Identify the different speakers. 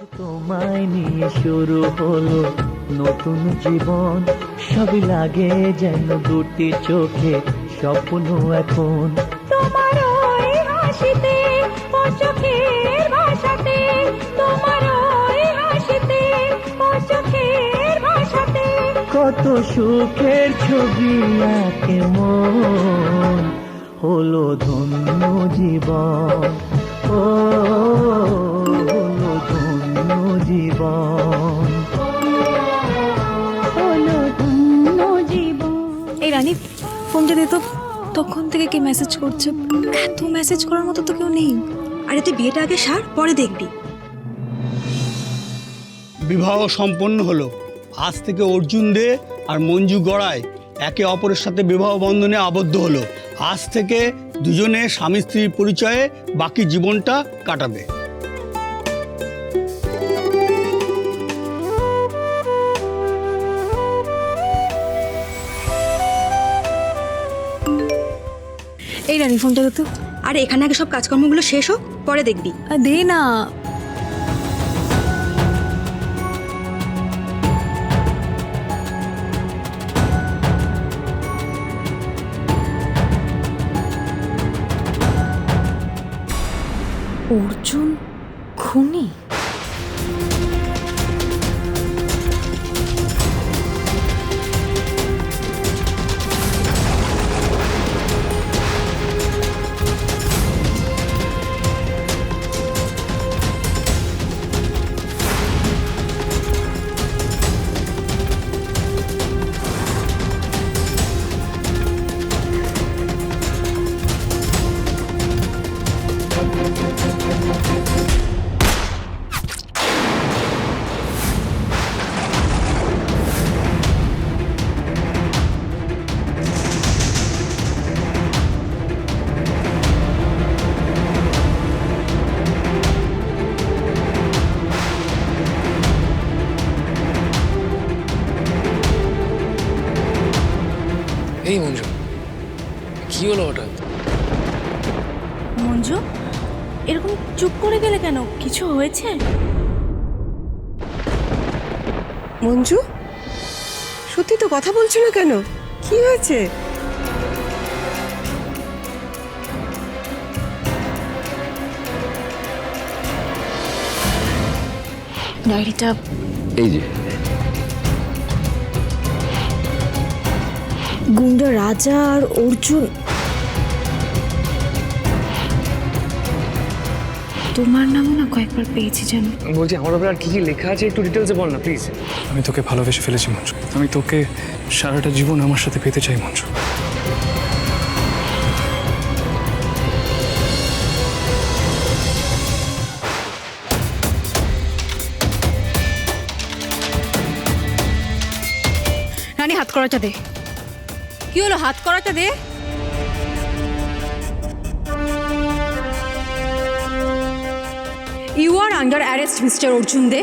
Speaker 1: তোমায় নিয়ে শুরু হলো নতুন জীবন। সবই লাগে যেন দুটি চোখে স্বপ্ন এখন।
Speaker 2: তোমার ওই হাসিতে ও চোখের ভাষাতে। তোমার ওই হাসিতে ও চোখের ভাষাতে।
Speaker 1: কত সুখের ছবি আঁকে মন হলো ধন্য জীবন। ও
Speaker 3: এই রানী ফোনটা দে তো তখন থেকে কে মেসেজ করছে? এত মেসেজ করার মতো তো কেউ নেই।
Speaker 4: আরে তুই বিয়েটা আগে সার, পরে দেখবি।
Speaker 5: বিবাহ সম্পন্ন হলো। আজ থেকে অর্জুন দে আর মঞ্জু গড়ায় একে অপরের সাথে বিবাহ বন্ধনে আবদ্ধ হলো। আজ থেকে দুজনে স্বামী স্ত্রীর পরিচয়ে বাকি জীবনটা কাটাবে।
Speaker 3: এই রানী ফোনটা তো।
Speaker 4: আরে এখানে আগে সব কাজকর্মগুলো শেষ হোক পরে দেখবি।
Speaker 3: দে না। অর্জুন খুনি?
Speaker 6: এই মঞ্জু কি হলো হঠাৎ?
Speaker 3: মঞ্জু এরকম চুপ করে গেলে কেন? কিছু হয়েছে?
Speaker 7: মঞ্জু সত্যি তো কথা বলছো না কেন? কি হয়েছে?
Speaker 3: ডায়েরিটা
Speaker 8: এই যে
Speaker 3: গুন্ডা রাজা আর অর্জুন। তোমার নামও না কয়েকবার পেয়েছি যেন
Speaker 6: বলছি আমার ব্যাপারে আর কি কি লেখা আছে একটু ডিটেলসে বল না প্লিজ
Speaker 9: আমি তোকে ভালোবেসে ফেলেছি মঞ্জু। আমি তোকে সারাটা জীবন আমার সাথে পেতে চাই মঞ্জু।
Speaker 3: রানী হাত করাটা দে। কি হলো? হাত করাটা দে। You are under arrest mister Arjun they.